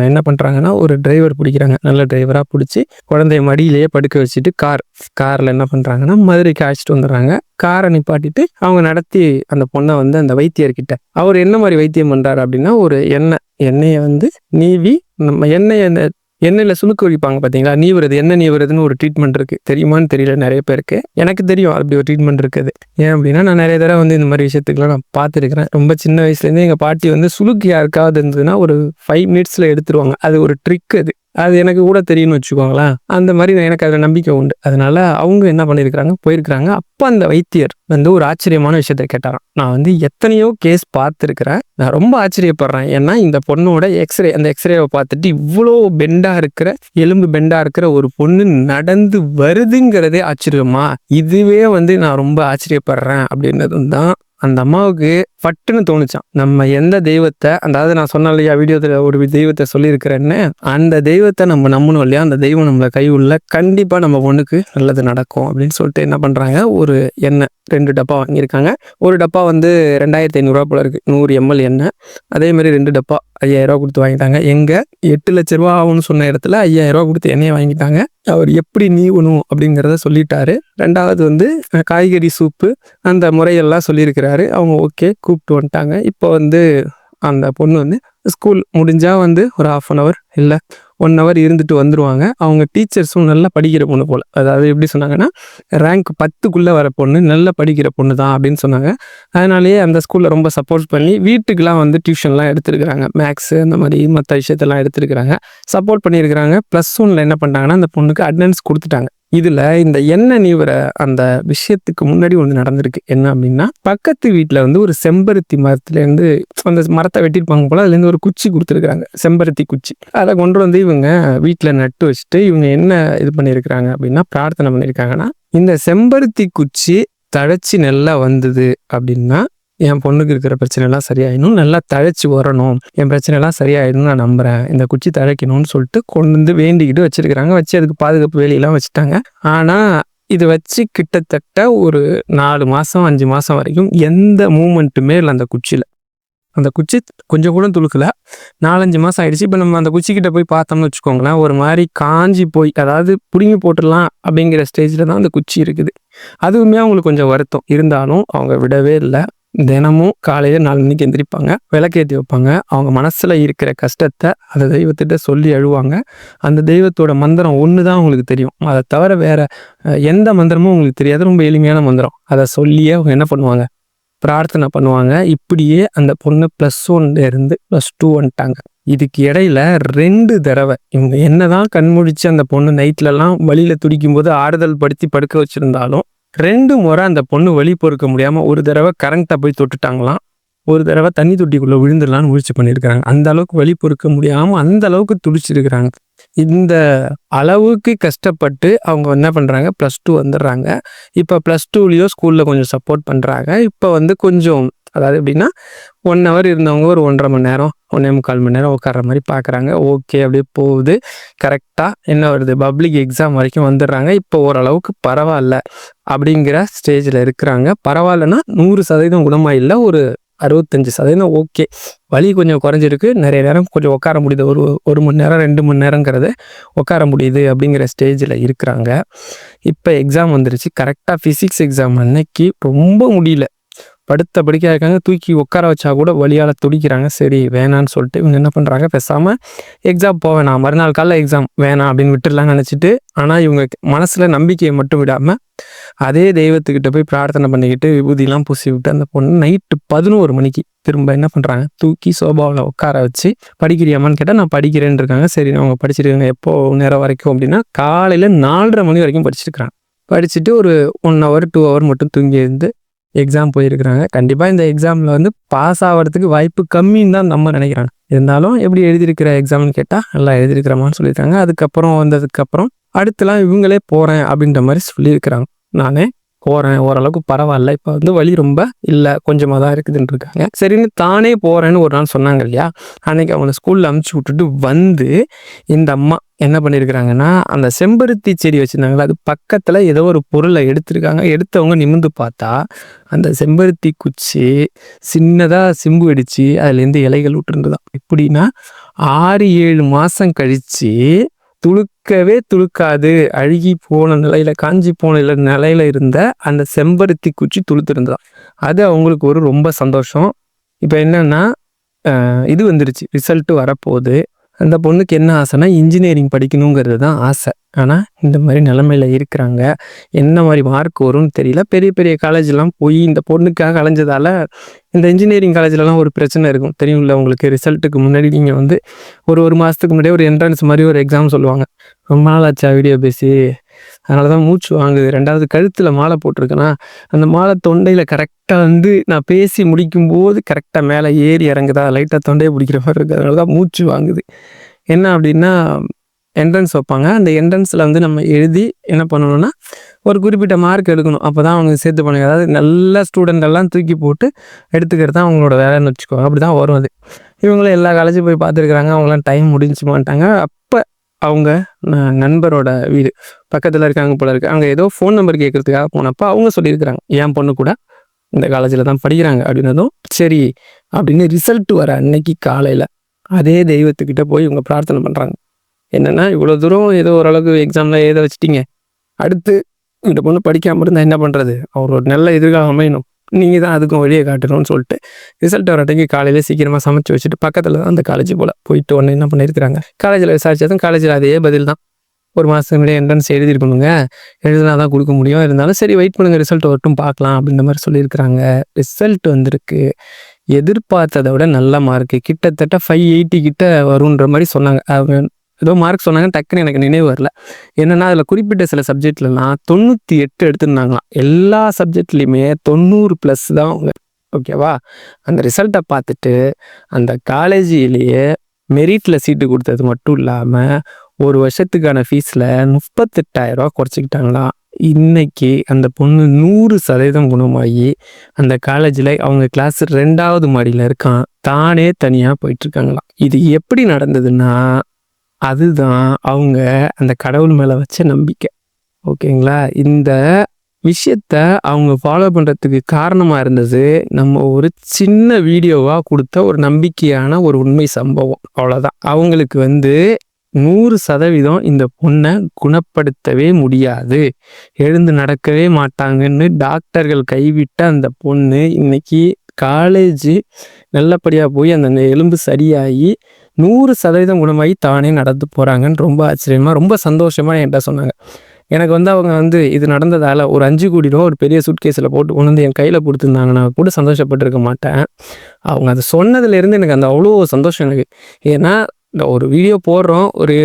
என்ன பண்ணுறாங்கன்னா ஒரு டிரைவர் பிடிக்கிறாங்க. நல்ல டிரைவராக பிடிச்சி குழந்தைய மடியிலேயே படுக்க வச்சுட்டு கார் காரில் என்ன பண்ணுறாங்கன்னா மதுரைக்கு அழைச்சிட்டு வந்துடுறாங்க. காரை நிப்பாட்டிட்டு அவங்க நடத்தி அந்த பொண்ணை வந்து அந்த வைத்தியர்கிட்ட அவர் என்ன மாதிரி வைத்தியம் பண்ணுறாரு அப்படின்னா ஒரு எண்ணெய் எண்ணெயை வந்து நீவி நம்ம எண்ணெயை அந்த எண்ணெயில் சுணுக்கு ஒழிப்பாங்க பார்த்தீங்களா நீவுறது என்ன நீவுறதுன்னு ஒரு ட்ரீட்மெண்ட் இருக்குது தெரியுமான்னு தெரியல நிறைய பேருக்கு. எனக்கு தெரியும் அப்படி ஒரு ட்ரீட்மெண்ட் இருக்குது. ஏன் அப்படின்னா நான் நிறைய தடவை வந்து இந்த மாதிரி விஷயத்துக்குலாம் நான் பார்த்துருக்கிறேன். ரொம்ப சின்ன வயசுலேருந்து எங்கள் பாட்டி வந்து சுளுக்கு யாருக்காவது இருந்ததுன்னா ஒரு ஃபைவ் மினிட்ஸில் எடுத்துருவாங்க. அது ஒரு ட்ரிக் அது. அது எனக்கு கூட தெரியும்னு வச்சுக்கோங்களேன். அந்த மாதிரி எனக்கு அதில் நம்பிக்கை உண்டு. அதனால அவங்க என்ன பண்ணியிருக்கிறாங்க? போயிருக்கிறாங்க. அப்போ அந்த வைத்தியர் வந்து ஒரு ஆச்சரியமான விஷயத்த கேட்டாராம். நான் வந்து எத்தனையோ கேஸ் பார்த்துருக்கிறேன். நான் ரொம்ப ஆச்சரியப்படுறேன். ஏன்னா இந்த பொண்ணோட எக்ஸ்ரே அந்த எக்ஸ்ரேவை பார்த்துட்டு இவ்வளோ பெண்டாக இருக்கிற எலும்பு பெண்டாக இருக்கிற ஒரு பொண்ணு நடந்து வருதுங்கிறதே ஆச்சரியமா? இதுவே வந்து நான் ரொம்ப ஆச்சரியப்படுறேன் அப்படின்றதும் தான் அந்த அம்மாவுக்கு பட்டுன்னு தோணுச்சான் நம்ம எந்த தெய்வத்தை அதாவது நான் சொன்னேன் இல்லையா வீடியோத்தில் ஒரு தெய்வத்தை சொல்லியிருக்கிறேன்னு அந்த தெய்வத்தை நம்ம நம்பணும் இல்லையா அந்த தெய்வம் நம்மளை கை உள்ள கண்டிப்பாக நம்ம பொண்ணுக்கு நல்லது நடக்கும் அப்படின்னு சொல்லிட்டு என்ன பண்ணுறாங்க ஒரு எண்ணெய் ரெண்டு டப்பா வாங்கியிருக்காங்க. ஒரு டப்பா வந்து ரெண்டாயிரத்தி ஐநூறுரூவா போல இருக்குது நூறு எம்எல் எண்ணெய். அதே மாதிரி ரெண்டு டப்பா ஐயாயிரரூவா கொடுத்து வாங்கிட்டாங்க. எங்கே? எட்டு லட்ச ரூபா ஆகும்னு சொன்ன இடத்துல ஐயாயிரரூவா கொடுத்து எண்ணெயை வாங்கிட்டாங்க. அவர் எப்படி நீவணும் அப்படிங்கிறத சொல்லிட்டாரு. ரெண்டாவது வந்து காய்கறி சூப்பு அந்த முறையெல்லாம் சொல்லியிருக்கிறாரு. அவங்க ஓகே கூப்பிட்டு வந்துட்டாங்க. இப்போ வந்து அந்த பொண்ணு வந்து ஸ்கூல் முடிஞ்சால் வந்து ஒரு ஹாஃப் அன் ஹவர் இல்லை ஒன் ஹவர் இருந்துட்டு வந்துருவாங்க. அவங்க டீச்சர்ஸும் நல்லா படிக்கிற பொண்ணு போல். அதாவது எப்படி சொன்னாங்கன்னா ரேங்க் பத்துக்குள்ளே வர பொண்ணு நல்லா படிக்கிற பொண்ணு தான் அப்படின்னு சொன்னாங்க. அதனாலேயே அந்த ஸ்கூலில் ரொம்ப சப்போர்ட் பண்ணி வீட்டுக்கெலாம் வந்து டியூஷன்லாம் எடுத்துருக்குறாங்க. மேக்ஸு அந்த மாதிரி மற்ற விஷயத்தெல்லாம் எடுத்துருக்குறாங்க. சப்போர்ட் பண்ணியிருக்கிறாங்க. ப்ளஸ் ஒன்ல என்ன பண்ணாங்கன்னா அந்த பொண்ணுக்கு அட்னன்ஸ் கொடுத்துட்டாங்க. இதில் இந்த எண்ணெய் நீவர அந்த விஷயத்துக்கு முன்னாடி ஒன்று நடந்திருக்கு. என்ன அப்படின்னா பக்கத்து வீட்டில் வந்து ஒரு செம்பருத்தி மரத்துலேருந்து அந்த மரத்தை வெட்டியிருப்பாங்க போல அதுலேருந்து ஒரு குச்சி கொடுத்துருக்காங்க செம்பருத்தி குச்சி. அதை கொண்டு வந்து இவங்க வீட்டில் நட்டு வச்சுட்டு இவங்க என்ன இது பண்ணியிருக்கிறாங்க அப்படின்னா பிரார்த்தனை பண்ணியிருக்காங்கன்னா இந்த செம்பருத்தி குச்சி தழைச்சி நல்லா வந்தது அப்படின்னா என் பொண்ணுக்கு இருக்கிற பிரச்சனைலாம் சரியாயிடும் நல்லா தழைச்சி வரணும். என் பிரச்சனைலாம் சரியாயிடும் நான் நம்புறேன். இந்த குச்சி தழைக்கணும்னு சொல்லிட்டு கொண்டு வந்து வேண்டிக்கிட்டு வச்சிருக்கிறாங்க. வச்சு அதுக்கு பாதுகாப்பு வேலையெல்லாம் வச்சுட்டாங்க. ஆனால் இது வச்சு கிட்டத்தட்ட ஒரு நாலு மாதம் அஞ்சு மாதம் வரைக்கும் எந்த மூமெண்ட்டுமே இல்லை அந்த குச்சியில். அந்த குச்சி கொஞ்சம் கூட துளுக்கலை. நாலஞ்சு மாதம் ஆயிடுச்சு. இப்போ நம்ம அந்த குச்சிக்கிட்ட போய் பார்த்தோம்னு வச்சுக்கோங்களேன். ஒரு மாதிரி காஞ்சி போய் அதாவது பிடுங்கி போட்டுடலாம் அப்படிங்கிற ஸ்டேஜில் தான் அந்த குச்சி இருக்குது. அதுவுமே அவங்களுக்கு கொஞ்சம் வருத்தம். இருந்தாலும் அவங்க விடவே இல்லை. தினமும் காலையில் நாலு மணிக்கு எந்திரிப்பாங்க. விளக்கேற்றி வைப்பாங்க. அவங்க மனசில் இருக்கிற கஷ்டத்தை அந்த தெய்வத்திட்ட சொல்லி அழுவாங்க. அந்த தெய்வத்தோட மந்திரம் ஒன்று தான் அவங்களுக்கு தெரியும். அதை தவிர வேற எந்த மந்திரமும் உங்களுக்கு தெரியாது. ரொம்ப எளிமையான மந்திரம். அதை சொல்லியே அவங்க என்ன பண்ணுவாங்க? பிரார்த்தனை பண்ணுவாங்க. இப்படியே அந்த பொண்ணு ப்ளஸ் ஒன்ல இருந்து ப்ளஸ் டூ வந்துட்டாங்க. இதுக்கு இடையில ரெண்டு தடவை இவங்க என்னதான் கண்முழிச்சு அந்த பொண்ணு நைட்லலாம் வழியில துடிக்கும் போது ஆறுதல் படுத்தி படுக்க வச்சிருந்தாலும் ரெண்டு முறை அந்த பொண்ணு வழி பொறுக்க முடியாமல் ஒரு தடவை கரண்ட்டை போய் தொட்டுட்டாங்களாம். ஒரு தடவை தண்ணி தொட்டிக்குள்ளே விழுந்துடலான்னு முயற்சி பண்ணியிருக்காங்க அந்த அளவுக்கு வழி பொறுக்க முடியாமல் அந்த அளவுக்கு துடிச்சிருக்கிறாங்க. இந்த அளவுக்கு கஷ்டப்பட்டு அவங்க என்ன பண்ணுறாங்க ப்ளஸ் டூ வந்துடுறாங்க. இப்போ ப்ளஸ் டூலேயோ ஸ்கூலில் கொஞ்சம் சப்போர்ட் பண்ணுறாங்க இப்போ வந்து கொஞ்சம் அதாவது எப்படின்னா ஒன் ஹவர் இருந்தவங்க ஒரு ஒன்றரை மணி நேரம் ஒன்றே முக்கால் மணி நேரம் உட்கார்ற மாதிரி பார்க்குறாங்க ஓகே அப்படியே போகுது. கரெக்டாக என்ன வருது? பப்ளிக் எக்ஸாம் வரைக்கும் வந்துடுறாங்க. இப்போ ஓரளவுக்கு பரவாயில்ல அப்படிங்கிற ஸ்டேஜில் இருக்கிறாங்க. பரவாயில்லன்னா நூறு சதவீதம் குணமாக இல்லை ஒரு அறுபத்தஞ்சு சதவீதம் ஓகே வலி கொஞ்சம் குறைஞ்சிருக்கு. நிறைய நேரம் கொஞ்சம் உட்கார முடியுது. ஒரு ஒரு மணி நேரம் ரெண்டு மணி நேரங்கிறது உட்கார முடியுது அப்படிங்கிற ஸ்டேஜில் இருக்கிறாங்க. இப்போ எக்ஸாம் வந்துருச்சு. கரெக்டாக ஃபிசிக்ஸ் எக்ஸாம் அன்னைக்கு ரொம்ப முடியல. படுத்த படிக்க இருக்காங்க. தூக்கி உட்கார வச்சா கூட வழியால் துடிக்கிறாங்க. சரி வேணான்னு சொல்லிட்டு இவங்க என்ன பண்ணுறாங்க பேசாமல் எக்ஸாம் போக மறுநாள் காலைல எக்ஸாம் வேணாம் அப்படின்னு விட்டுடலாம்னு நினச்சிட்டு ஆனால் இவங்க மனசில் நம்பிக்கையை மட்டும் விடாமல் அதே தெய்வத்துக்கிட்ட போய் பிரார்த்தனை பண்ணிக்கிட்டு விபூதிலாம் பூசி விட்டு அந்த பொண்ணு நைட்டு பதினோரு மணிக்கு திரும்ப என்ன பண்ணுறாங்க தூக்கி சோபாவில் உட்கார வச்சு படிக்கிறியாமான்னு கேட்டால் நான் படிக்கிறேன்னு இருக்காங்க. சரி அவங்க படிச்சிருக்காங்க. எப்போ நேரம் வரைக்கும்? அப்படின்னா காலையில் நாலரை மணி வரைக்கும் படிச்சிருக்கிறாங்க. படிச்சுட்டு ஒரு ஒன் ஹவர் டூ ஹவர் மட்டும் தூங்கி இருந்து எக்ஸாம் போயிருக்கிறாங்க. கண்டிப்பாக இந்த எக்ஸாமில் வந்து பாஸ் ஆகிறதுக்கு வாய்ப்பு கம்மின்னு தான் நம்ம நினைக்கிறாங்க. இருந்தாலும் எப்படி எழுதியிருக்கிற எக்ஸாம்னு கேட்டால் நல்லா எழுதியிருக்கிறமான்னு சொல்லியிருக்காங்க. அதுக்கப்புறம் வந்ததுக்கப்புறம் அடுத்துலாம் இவங்களே போகிறேன் அப்படின்ற மாதிரி சொல்லியிருக்கிறாங்க. நானே போகிறேன் ஓரளவுக்கு பரவாயில்ல. இப்போ வந்து வழி ரொம்ப இல்லை கொஞ்சமாக தான் இருக்குதுன்னு இருக்காங்க. சரின்னு தானே போகிறேன்னு ஒரு நாள் சொன்னாங்க இல்லையா? அன்னைக்கு அவங்கள ஸ்கூலில் அமுச்சு விட்டுட்டு வந்து இந்த அம்மா என்ன பண்ணியிருக்கிறாங்கன்னா அந்த செம்பருத்தி செடி வச்சுருந்தாங்களா அது பக்கத்தில் ஏதோ ஒரு பொருளை எடுத்திருக்காங்க. எடுத்தவங்க நிமிந்து பார்த்தா அந்த செம்பருத்தி குச்சி சின்னதாக சிம்பு அடித்து அதுலேருந்து இலைகள் விட்டுருந்துதான் எப்படின்னா ஆறு ஏழு மாதம் கழித்து துளுக்கவே துளுக்காது. அழுகி போன நிலையில காஞ்சி போன இல- நிலையில இருந்த அந்த செம்பருத்தி குச்சி துளுத்திருந்ததாம் அது அவங்களுக்கு ஒரு ரொம்ப சந்தோஷம். இப்போ என்னன்னா இது வந்துருச்சு. ரிசல்ட்டு வரப்போகுது. அந்த பொண்ணுக்கு என்ன ஆசைன்னா இன்ஜினியரிங் படிக்கணுங்கிறது தான் ஆசை. ஆனால் இந்த மாதிரி நிலமையில இருக்கிறாங்க. என்ன மாதிரி மார்க் வரும்னு தெரியல. பெரிய பெரிய காலேஜ்லாம் போய் இந்த பொண்ணுக்காக அலைஞ்சதால் இந்த இன்ஜினியரிங் காலேஜ்லலாம் ஒரு பிரச்சனை இருக்கும். தெரியும்ல உங்களுக்கு ரிசல்ட்டுக்கு முன்னாடி நீங்கள் வந்து ஒரு ஒரு மாதத்துக்கு முன்னாடியே ஒரு என்ட்ரன்ஸ் மாதிரி ஒரு எக்ஸாம் சொல்லுவாங்க. ரொம்ப நாள் ஆச்சா வீடியோ பேசி. அதனால தான் மூச்சு வாங்குது. ரெண்டாவது கழுத்தில் மாலை போட்டிருக்கேன்னா அந்த மாலை தொண்டையில் கரெக்டாக வந்து நான் பேசி முடிக்கும்போது கரெக்டாக மேலே ஏறி இறங்குதா லைட்டாக தொண்டையை பிடிக்கிற மாதிரி இருக்குது அதனால தான் மூச்சு வாங்குது. என்ன அப்படின்னா என்ட்ரன்ஸ் வைப்பாங்க. அந்த என்ட்ரன்ஸில் வந்து நம்ம எழுதி என்ன பண்ணணும்னா ஒரு குறிப்பிட்ட மார்க் எடுக்கணும். அப்போ தான் அவங்க சேர்த்து பண்ணுங்க அதாவது நல்ல ஸ்டூடெண்ட் எல்லாம் தூக்கி போட்டு எடுத்துக்கிறது தான் அவங்களோட வேலைன்னு வச்சுக்கோங்க. அப்படி தான் வரும் அது. இவங்களும் எல்லா காலேஜும் போய் பார்த்துருக்குறாங்க. அவங்களாம் டைம் முடிஞ்சு மாட்டாங்க அப்போ அவங்க நண்பரோட வீடு. பக்கத்தில் இருக்காங்க போல இருக்கு. அங்கே ஏதோ ஃபோன் நம்பர் கேட்கறதுக்காக போனப்போ அவங்க சொல்லியிருக்கிறாங்க என் பொண்ணு கூட இந்த காலேஜில் தான் படிக்கிறாங்க அப்படின்னதும் சரி அப்படின்னு ரிசல்ட் வர அன்னைக்கு காலையில் அதே தெய்வத்துக்கிட்ட போய் இவங்க பிரார்த்தனை பண்ணுறாங்க என்னென்னா இவ்வளோ தூரம் ஏதோ ஓரளவுக்கு எக்ஸாமில் எழுத வச்சுட்டீங்க. அடுத்து இந்த பொண்ணு படிக்காமல் இருந்தால் என்ன பண்ணுறது அவர் ஒரு நல்ல எதிர்காலம் அமையணும் நீங்கள் தான் அதுக்கும் வழியை காட்டணும்னு சொல்லிட்டு ரிசல்ட் வரட்டைக்கு காலையில் சீக்கிரமாக சமைச்சு வச்சுட்டு பக்கத்தில் தான் அந்த காலேஜ் போல் போயிட்டு உடனே என்ன பண்ணியிருக்கிறாங்க காலேஜில் விசாரிச்சதும் காலேஜில் அதே பதில் தான் ஒரு மாதத்துக்கு முன்னாடி என்ட்ரன்ஸ் எழுதிருக்கணுங்க எழுதினா தான் கொடுக்க முடியும். இருந்தாலும் சரி வெயிட் பண்ணுங்கள் ரிசல்ட் வரட்டும் பார்க்கலாம் அப்படின்ற மாதிரி சொல்லியிருக்கிறாங்க. ரிசல்ட் வந்திருக்கு. எதிர்பார்த்ததை விட நல்ல மார்க்கு கிட்டத்தட்ட ஃபைவ் எயிட்டி கிட்ட வருன்ற மாதிரி சொன்னாங்க. அவங்க ஏதோ மார்க் சொன்னாங்க டக்குன்னு எனக்கு நினைவு வரல. என்னென்னா அதில் குறிப்பிட்ட சில சப்ஜெக்ட்லலாம் தொண்ணூற்றி எட்டு எடுத்திருந்தாங்களாம். எல்லா சப்ஜெக்ட்லேயுமே தொண்ணூறு ப்ளஸ் தான் அவங்க. ஓகேவா அந்த ரிசல்ட்டை பார்த்துட்டு அந்த காலேஜிலேயே மெரிட்டில் சீட்டு கொடுத்தது மட்டும் இல்லாமல் ஒரு வருஷத்துக்கான ஃபீஸில் முப்பத்தெட்டாயிரரூவா குறைச்சிக்கிட்டாங்களாம். இன்னைக்கு அந்த பொண்ணு நூறு சதவீதம் குணமாகி அந்த காலேஜில் அவங்க கிளாஸ் ரெண்டாவது மாடியில் இருக்கான். தானே தனியாக போயிட்டுருக்காங்களாம் இது எப்படி நடந்ததுன்னா அதுதான் அவங்க அந்த கடவுள் மேலே வச்ச நம்பிக்கை. ஓகேங்களா? இந்த விஷயத்த அவங்க ஃபாலோ பண்ணுறதுக்கு காரணமாக இருந்தது நம்ம ஒரு சின்ன வீடியோவாக கொடுத்த ஒரு நம்பிக்கையான ஒரு உண்மை சம்பவம். அவ்வளோதான் அவங்களுக்கு வந்து நூறு சதவீதம் இந்த பொண்ணை குணப்படுத்தவே முடியாது. எழுந்து நடக்கவே மாட்டாங்கன்னு டாக்டர்கள் கைவிட்ட அந்த பொண்ணு இன்னைக்கு காலேஜ் நல்லபடியாக போய் அந்த எலும்பு சரியாகி நூறு சதவீதம் குணமாகி தானே நடந்து போகிறாங்கன்னு ரொம்ப ஆச்சரியமாக ரொம்ப சந்தோஷமாக என்கிட்ட சொன்னாங்க. எனக்கு வந்து அவங்க வந்து இது நடந்ததால் ஒரு அஞ்சு கோடி ரூபா ஒரு பெரிய சூட்கேஸில் போட்டு கொண்டு வந்து என் கையில் கொடுத்துருந்தாங்கன்னா கூட சந்தோஷப்பட்டிருக்க மாட்டேன். அவங்க அதை சொன்னதுலேருந்து எனக்கு அந்த அவ்வளோ சந்தோஷம் எனக்கு. ஏன்னா இந்த ஒரு வீடியோ போடுறோம் ஒரு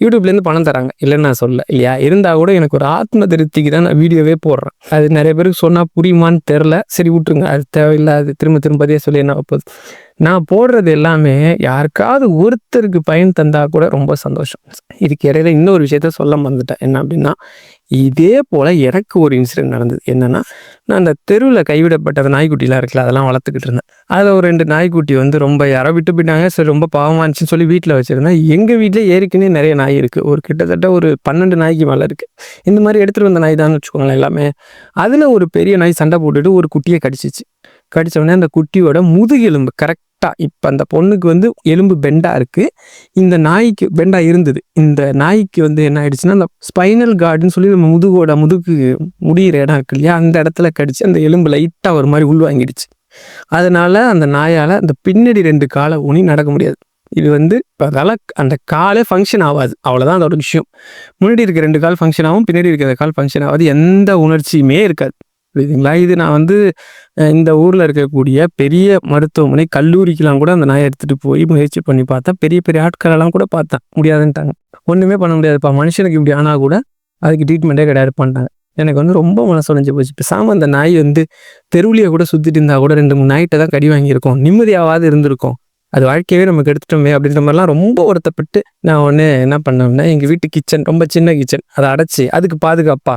யூடியூப்லேருந்து பணம் தராங்க. இல்லைன்னு நான் சொல்ல இல்லையா? இருந்தால் கூட எனக்கு ஒரு ஆத்ம திருப்திக்கு தான் நான் வீடியோவே போடுறேன். அது நிறைய பேருக்கு சொன்னால் புரியுமான்னு தெரில. சரி விட்ருங்க அது தேவையில்லை அது திரும்ப திரும்ப அதே சொல்லி என்ன போகுது? நான் போடுறது எல்லாமே யாருக்காவது ஒருத்தருக்கு பயன் தந்தா கூட ரொம்ப சந்தோஷம். இதுக்கு இடையில இன்னொரு விஷயத்த சொல்ல மறந்துட்டேன். என்ன அப்படின்னா இதே போல் எனக்கு ஒரு இன்சிடென்ட் நடந்தது. என்னென்னா நான் அந்த தெருவில் கைவிடப்பட்ட அந்த நாய்க்குட்டிலாம் இருக்குல்ல அதெல்லாம் வளர்த்துக்கிட்டு இருந்தேன். அதில் ஒரு ரெண்டு நாய்க்குட்டி வந்து ரொம்ப யாரோ விட்டு போயிட்டாங்க. சரி ரொம்ப பாவமாக இருந்துச்சுன்னு சொல்லி வீட்டில் வச்சுருந்தேன். எங்கள் வீட்டில் ஏற்கனவே நிறைய நாய் இருக்குது ஒரு கிட்டத்தட்ட ஒரு பன்னெண்டு நாய்க்கு மேலே இருக்குது இந்த மாதிரி எடுத்துகிட்டு வந்த நாய் தான் வச்சுக்கோங்களேன் எல்லாமே. அதில் ஒரு பெரிய நாய் சண்டை போட்டுட்டு ஒரு குட்டியை கடிச்சிச்சு. கடித்த உடனே அந்த குட்டியோட முதுகெலும்பு கரெக்ட் கரெக்டாக இப்போ அந்த பொண்ணுக்கு வந்து எலும்பு பெண்டாக இருக்குது இந்த நாய்க்கு பெண்டாக இருந்தது. இந்த நாய்க்கு வந்து என்ன ஆயிடுச்சுன்னா அந்த ஸ்பைனல் கார்டுன்னு சொல்லி நம்ம முதுகோட முதுகு முடியிற இடம் இருக்கு இல்லையா அந்த இடத்துல கடிச்சு அந்த எலும்பு லைட்டாக ஒரு மாதிரி உள்வாங்கிடுச்சு அதனால அந்த நாயால் அந்த பின்னாடி ரெண்டு காலை ஊனி நடக்க முடியாது. இது வந்து இப்போ அதால் அந்த காலே ஃபங்க்ஷன் ஆகாது. அவ்வளோதான் அதோட விஷயம். முன்னாடி இருக்க ரெண்டு கால் ஃபங்க்ஷன் ஆகும் பின்னாடி இருக்கிற கால் ஃபங்க்ஷன் ஆகாது. எந்த உணர்ச்சியுமே இருக்காது. புரியுதுங்களா? இது நான் வந்து இந்த ஊரில் இருக்கக்கூடிய பெரிய மருத்துவமனை கல்லூரிக்கெலாம் கூட அந்த நாயை எடுத்துகிட்டு போய் முயற்சி பண்ணி பார்த்தேன். பெரிய பெரிய ஆட்களெல்லாம் கூட பார்த்தேன். முடியாதுன்ட்டாங்க. ஒன்றுமே பண்ண முடியாதுப்பா. மனுஷனுக்கு இப்படி ஆனால் கூட அதுக்கு ட்ரீட்மெண்ட்டே கிடையாது பண்ணிட்டாங்க. எனக்கு வந்து ரொம்ப மனசுடைஞ்சு போச்சு. பேசாமல் அந்த நாய் வந்து தெருவுலையே கூட சுற்றிட்டு இருந்தால் கூட ரெண்டு மூணு நாய்கிட்ட தான் கடி வாங்கியிருக்கோம். நிம்மதியாவது இருந்திருக்கும். அது வாழ்க்கையவே நமக்கு எடுத்துட்டோமே அப்படின்ற மாதிரிலாம் ரொம்ப வருத்தப்பட்டு நான் ஒன்று என்ன பண்ணேன்னா எங்கள் வீட்டு கிச்சன் ரொம்ப சின்ன கிச்சன் அதை அடைச்சி அதுக்கு பாதுகாப்பா.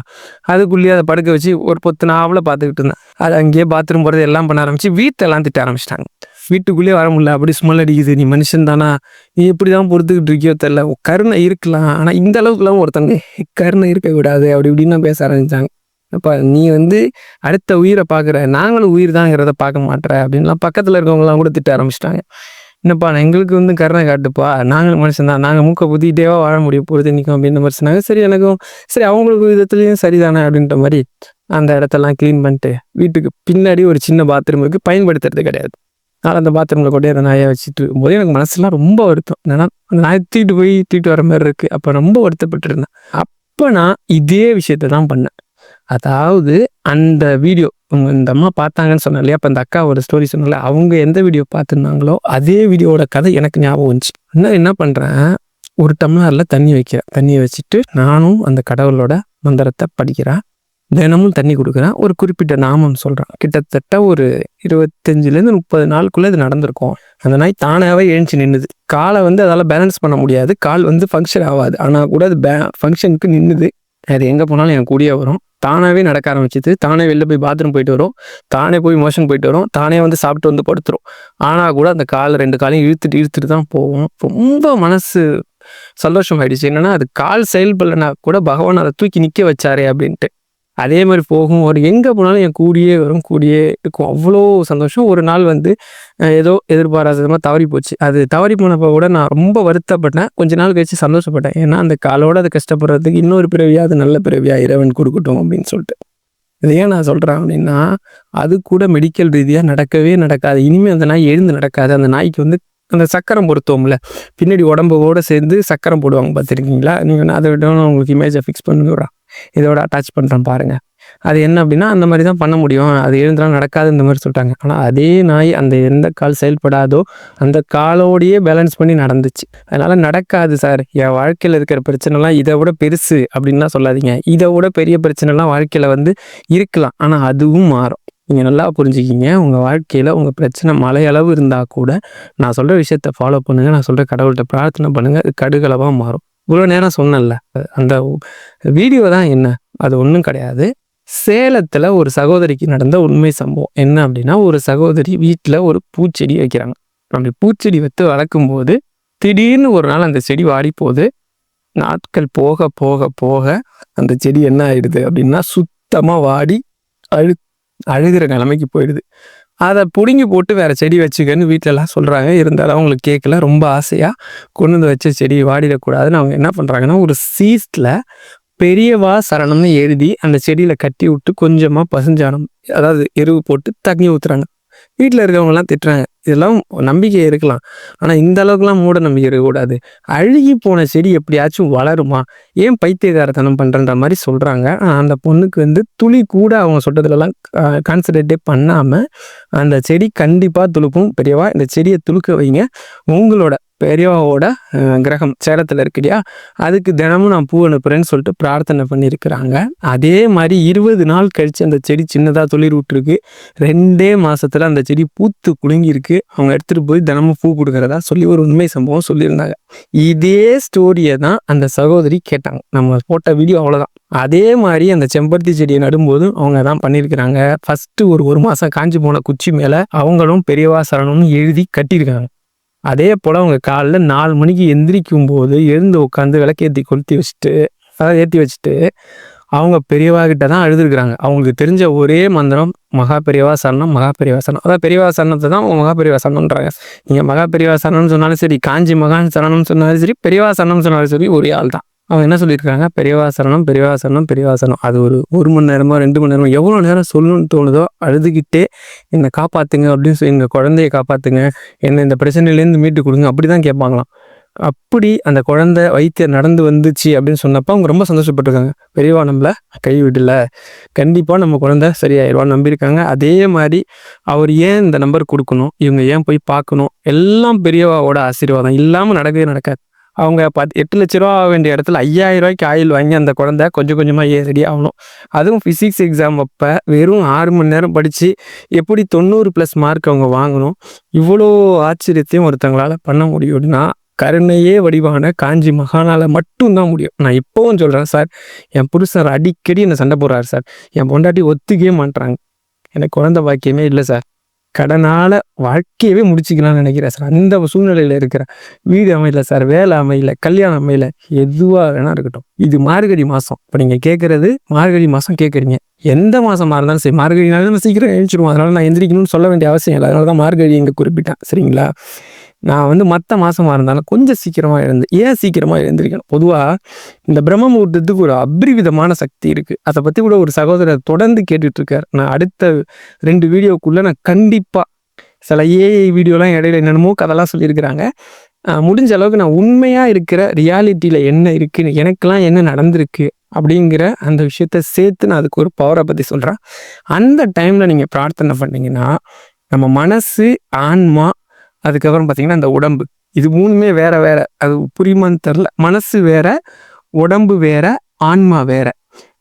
அதுக்குள்ளேயே அதை படுக்க வச்சு ஒரு பொத்து நாவல பார்த்துக்கிட்டு இருந்தேன். அது அங்கேயே பாத்ரூம் போகிறது எல்லாம் பண்ண ஆரம்பிச்சு வீட்டெல்லாம் திட்ட ஆரம்பிச்சிட்டாங்க. வீட்டுக்குள்ளேயே வர முடியல அப்படி ஸ்மெல் அடிக்குது. நீ மனுஷன் தானா? நீ எப்படி தான் பொறுத்துக்கிட்டு இருக்கியோ தெரில கருணை இருக்கலாம். ஆனால் இந்த அளவுக்குலாம் ஒருத்தங்க கருணை இருக்கக்கூடாது அப்படி இப்படின்னு பேச ஆரம்பித்தாங்க அப்போ நீ வந்து அடுத்த உயிரை பார்க்குற நாங்களும் உயிர் தாங்கிறத பார்க்க மாட்டேற அப்படின்லாம் பக்கத்தில் இருக்கவங்கலாம் கூட திட்ட ஆரம்பிச்சிட்டாங்க. என்னப்பா எங்களுக்கு வந்து கருணை காட்டுப்பா. நாங்கள் மனுஷன் தான். நாங்கள் மூக்கை புத்திக்கிட்டேவா வாழ முடியும். பொறுத்து நிற்கும் அப்படின்ற மாதிரி சொன்னாங்க. சரி எனக்கும் சரி அவங்களுக்கு விதத்துலேயும் சரிதானே அப்படின்ற மாதிரி அந்த இடத்தெல்லாம் க்ளீன் பண்ணிட்டு வீட்டுக்கு பின்னாடி ஒரு சின்ன பாத்ரூம் இருக்குது பயன்படுத்துறது கிடையாது. நான் அந்த பாத்ரூமில் கொண்டே அந்த நாயை வச்சுட்டு இருக்கும்போது எனக்கு மனசுலாம் ரொம்ப வருத்தம். என்னன்னா அந்த நாயை தூக்கிட்டு போய் தூக்கிட்டு வர மாதிரி இருக்குது அப்போ ரொம்ப வருத்தப்பட்டு இருந்தேன் அப்போ நான் இதே விஷயத்தை தான் பண்ணேன். அதாவது அந்த வீடியோ இவங்க இந்த அம்மா பார்த்தாங்கன்னு சொன்னேன் இல்லையா? அப்போ இந்த அக்கா ஒரு ஸ்டோரி சொன்னால அவங்க எந்த வீடியோ பார்த்துருந்தாங்களோ அதே வீடியோவோட கதை எனக்கு ஞாபகம் வந்துச்சு. இன்னும் என்ன பண்ணுறேன் ஒரு டம்ளரில் தண்ணி வைக்கிறேன். தண்ணியை வச்சுட்டு நானும் அந்த கடவுளோட மந்திரத்தை படிக்கிறேன். தினமும் தண்ணி கொடுக்குறேன். ஒரு குறிப்பிட்ட நாமம் சொல்கிறேன் கிட்டத்தட்ட ஒரு இருபத்தஞ்சிலேருந்து முப்பது நாளுக்குள்ளே இது நடந்திருக்கும். அந்த நாய் தானாகவே எழுந்துச்சு நின்றுது காலை வந்து அதால் பேலன்ஸ் பண்ண முடியாது. கால் வந்து ஃபங்க்ஷன் ஆகாது. ஆனால் கூட அது பே ஃபங்க்ஷனுக்கு நின்றுது அது எங்கே போனாலும் எனக்கு கூடிய வரும். தானாகவே நடக்க ஆரம்பிச்சிது. தானே வெளில போய் பாத்ரூம் போயிட்டு வரும். தானே போய் மோஷன் போயிட்டு வரும். தானே வந்து சாப்பிட்டு வந்து படுத்துரும். ஆனால் கூட அந்த கால் ரெண்டு காலையும் இழுத்துட்டு இழுத்துட்டு தான் போவோம். ரொம்ப மனசு சந்தோஷம் ஆயிடுச்சு என்னன்னா அது கால் செயல்படலைனா கூட பகவான் அதை தூக்கி நிற்க வச்சாரே அப்படின்ட்டு. அதே மாதிரி போகும். ஒரு எங்கே போனாலும் என் கூடியே வரும் கூடியே இருக்கும். அவ்வளோ சந்தோஷம். ஒரு நாள் வந்து ஏதோ ஏதோ எதிர்பாராதமாக தவறி போச்சு. அது தவறி போனப்போ கூட நான் ரொம்ப வருத்தப்பட்டேன். கொஞ்ச நாள் கழிச்சு சந்தோஷப்பட்டேன். ஏன்னா அந்த காலோட அது கஷ்டப்படுறதுக்கு இன்னொரு பிறவியாக அது நல்ல பிறவியாக இறைவன் கொடுக்கட்டும் அப்படின்னு சொல்லிட்டு. இது ஏன் நான் சொல்கிறேன் அப்படின்னா அது கூட மெடிக்கல் ரீதியாக நடக்கவே நடக்காது. இனிமேல் அந்த நாய் எழுந்து நடக்காது. அந்த நாய்க்கு வந்து அந்த சக்கரம் பொருத்துவோம்ல. பின்னாடி உடம்போடு சேர்ந்து சக்கரம் போடுவாங்க பார்த்துருக்கீங்களா? நீங்கள் அதை விட உங்களுக்கு இமேஜை ஃபிக்ஸ் பண்ணுறேன் இதோட அட்டாச் பண்ணுறேன் பாருங்கள் அது என்ன அப்படின்னா அந்த மாதிரி தான் பண்ண முடியும். அது எழுந்தெல்லாம் நடக்காது இந்த மாதிரி சொல்லிட்டாங்க. ஆனால் அதே நாய் அந்த எந்த கால் செயல்படாதோ அந்த காலோடையே பேலன்ஸ் பண்ணி நடந்துச்சு. அதனால் நடக்காது சார். என் வாழ்க்கையில் இருக்கிற பிரச்சனைலாம் இதை விட பெருசு அப்படின்லாம் சொல்லாதீங்க. இதை விட பெரிய பிரச்சனைலாம் வாழ்க்கையில் வந்து இருக்கலாம். ஆனால் அதுவும் மாறும். நீங்கள் நல்லா புரிஞ்சுக்கிங்க. உங்கள் வாழ்க்கையில் உங்கள் பிரச்சனை மலையளவு இருந்தால் கூட நான் சொல்கிற விஷயத்த ஃபாலோ பண்ணுங்கள் நான் சொல்கிற கடவுள்கிட்ட பிரார்த்தனை பண்ணுங்கள் அது கடுகளவாக மாறும். இவ்வளோ நேரம் சொன்னேன்ல அந்த வீடியோ தான் என்ன? அது ஒன்றும் கிடையாது. சேலத்தில் ஒரு சகோதரிக்கு நடந்த உண்மை சம்பவம் என்ன அப்படின்னா ஒரு சகோதரி வீட்டில் ஒரு பூச்செடி வைக்கிறாங்க. அப்படி பூச்செடி வைத்து வளர்க்கும் போது திடீர்னு ஒரு நாள் அந்த செடி வாடி போகுது நாட்கள் போக போக போக அந்த செடி என்ன ஆயிடுது அப்படின்னா சுத்தமாக வாடி அழு அழுகிற நிலைமைக்கு போயிடுது. அதை பிடுங்கி போட்டு வேறு செடி வச்சுக்கன்னு வீட்டிலலாம் சொல்கிறாங்க இருந்தாலும் அவங்களுக்கு கேட்கல. ரொம்ப ஆசையாக கொண்டு வந்து வச்ச செடி வாடிடக்கூடாதுன்னு அவங்க என்ன பண்ணுறாங்கன்னா ஒரு சீஸ்டில் பெரியவா சரணம்னு எழுதி அந்த செடியில் கட்டி விட்டு கொஞ்சமாக பசுஞ்சாணம் அதாவது எருவு போட்டு தண்ணி ஊற்றுறாங்க வீட்டில் இருக்கவங்கலாம் திட்டுறாங்க. இதெல்லாம் நம்பிக்கை இருக்கலாம். ஆனால் இந்த அளவுக்குலாம் மூட நம்பிக்கை இருக்கக்கூடாது. அழுகி போன செடி எப்படியாச்சும் வளருமா? ஏன் பைத்தியகாரத்தனம் பண்ணுறன்ற மாதிரி சொல்கிறாங்க அந்த பொண்ணுக்கு வந்து துளி கூட அவங்க சொல்கிறதுலலாம் கான்சன்ட்ரேட்டே பண்ணாமல் அந்த செடி கண்டிப்பாக துளுக்கும். பெரியவா இந்த செடியை துளுக்க வைங்க. உங்களோட பெரியவாவோட கிரகம் சேலத்தில் இருக்கு இல்லையா? அதுக்கு தினமும் நான் பூ அனுப்புகிறேன்னு சொல்லிட்டு பிரார்த்தனை பண்ணியிருக்கிறாங்க. அதே மாதிரி இருபது நாள் கழித்து அந்த செடி சின்னதாக தொழில் விட்டுருக்கு ரெண்டே மாதத்தில் அந்த செடி பூத்து குலுங்கியிருக்கு. அவங்க எடுத்துகிட்டு போய் தினமும் பூ கொடுக்குறதா சொல்லி ஒரு உண்மை சம்பவம் சொல்லியிருந்தாங்க. இதே ஸ்டோரியை தான் அந்த சகோதரி கேட்டாங்க. நம்ம போட்ட வீடியோ அவ்வளோதான் அதே மாதிரி அந்த செம்பருத்தி செடியை நடும்போதும் அவங்க தான் பண்ணியிருக்கிறாங்க. ஃபஸ்ட்டு ஒரு ஒரு மாதம் காஞ்சி போன குச்சி மேலே அவங்களும் பெரியவா சரணம்னு எழுதி கட்டியிருக்காங்க. அதே போல் அவங்க காலைல நாலு மணிக்கு எந்திரிக்கும் போது எழுந்து உட்காந்து விளக்கேற்றி கொளுத்தி வச்சுட்டு அதாவது ஏற்றி வச்சுட்டு அவங்க பெரியவா கிட்ட தான் அழுதுருக்குறாங்க. அவங்களுக்கு தெரிஞ்ச ஒரே மந்திரம் மகா பெரியவா சரணம் மகா பெரியவா சரணம். அதாவது பெரியவா சரணத்தை தான் அவங்க மகா பெரியவா சரணம்ன்றாங்க. நீங்கள் மகா பெரியவா சரணம்னு சொன்னாலும் சரி காஞ்சி மகான் சரணம்னு சொன்னாலும் சரி பெரியவா சரணம்னு சொன்னாலும் சரி ஒரே ஆள் தான் அவங்க என்ன சொல்லியிருக்காங்க? பெரியவாசனம் பெரியவாசனம் பெரியவாசனம் அது ஒரு ஒரு மணி நேரமோ ரெண்டு மணி நேரமோ எவ்வளோ நேரம் சொல்லணும்னு தோணுதோ அழுதுகிட்டே என்னை காப்பாற்றுங்க அப்படின்னு சொல்லி எங்கள் குழந்தைய காப்பாற்றுங்க என்னை இந்த பிரச்சனையிலேருந்து மீட்டு கொடுங்க அப்படி தான் கேட்பாங்களாம். அப்படி அந்த குழந்தை வைத்தியம் நடந்து வந்துச்சு அப்படின்னு சொன்னப்போ அவங்க ரொம்ப சந்தோஷப்பட்டிருக்காங்க. பெரியவா நம்மள கைவிடல. கண்டிப்பாக நம்ம குழந்தை சரியாயிடுவான்னு நம்பியிருக்காங்க. அதே மாதிரி அவர் ஏன் இந்த நம்பர் கொடுக்கணும்? இவங்க ஏன் போய் பார்க்கணும்? எல்லாம் பெரியவாவோட ஆசீர்வாதம். இல்லாமல் நடக்கவே நடக்காது. அவங்க பத் எட்டு லட்ச ரூபா ஆக வேண்டிய இடத்துல ஐயாயிரம் ரூபாய்க்கு ஆயில் வாங்கி அந்த குழந்தை கொஞ்சம் கொஞ்சமாக ஏ ஆகணும். அதுவும் ஃபிசிக்ஸ் எக்ஸாம் அப்போ வெறும் ஆறு மணி நேரம் படித்து எப்படி தொண்ணூறு ப்ளஸ் மார்க் அவங்க வாங்கணும்? இவ்வளோ ஆச்சரியத்தையும் ஒருத்தங்களால் பண்ண முடியும்னா கருணையே வடிவான காஞ்சி மகானால் மட்டும்தான் முடியும். நான் இப்போவும் சொல்கிறேன் சார் என் புருஷர் அடிக்கடி என்னை சண்டை போடுறாரு சார். என் பொண்டாட்டி ஒத்துக்கவே மாட்டுறாங்க எனக்கு குழந்த பாக்கியமே இல்லை சார். கடனால் வாழ்க்கையவே முடிச்சுக்கலாம்னு நினைக்கிறேன் சார். அந்த சூழ்நிலையில் இருக்கிற வீடு அமையல சார் வேலை அமையல கல்யாணம் அமையல எதுவாக வேணா இருக்கட்டும். இது மார்கழி மாதம் இப்போ நீங்கள் கேட்குறது மார்கழி மாதம் கேட்குறீங்க எந்த மாதமாக இருந்தாலும் சரி மார்கழினாலும் நம்ம சீக்கிரம் எழுந்திருவோம். அதனால நான் எந்திரிக்கணும்னு சொல்ல வேண்டிய அவசியம் இல்லை. அதனால தான் மார்கழி இங்கே குறிப்பிட்டேன். சரிங்களா? நான் வந்து மற்ற மாதமாக இருந்தாலும் கொஞ்சம் சீக்கிரமாக எழுந்து ஏன் சீக்கிரமாக எழுந்திருக்கணும்? பொதுவாக இந்த பிரம்ம முகூர்த்தத்துக்கு ஒரு அபரிவிதமான சக்தி இருக்குது அதை பற்றி கூட ஒரு சகோதரர் தொடர்ந்து கேட்டுட்ருக்கார். நான் அடுத்த ரெண்டு வீடியோக்குள்ளே நான் கண்டிப்பாக சில ஏஐ வீடியோலாம் இடையில என்னென்னமோ கதெல்லாம் சொல்லியிருக்கிறாங்க. முடிஞ்ச அளவுக்கு நான் உண்மையாக இருக்கிற ரியாலிட்டியில் என்ன இருக்குன்னு எனக்கெல்லாம் என்ன நடந்திருக்கு அப்படிங்கிற அந்த விஷயத்த சேர்த்து நான் அதுக்கு ஒரு பவரை பற்றி சொல்கிறேன் அந்த டைமில் நீங்கள் பிரார்த்தனை பண்ணீங்கன்னா நம்ம மனசு ஆன்மா அதுக்கப்புறம் பார்த்தீங்கன்னா அந்த உடம்பு. இது மூணுமே வேற வேற. அது புரியுமான்னு தெரில மனசு வேற உடம்பு வேற ஆன்மா வேற.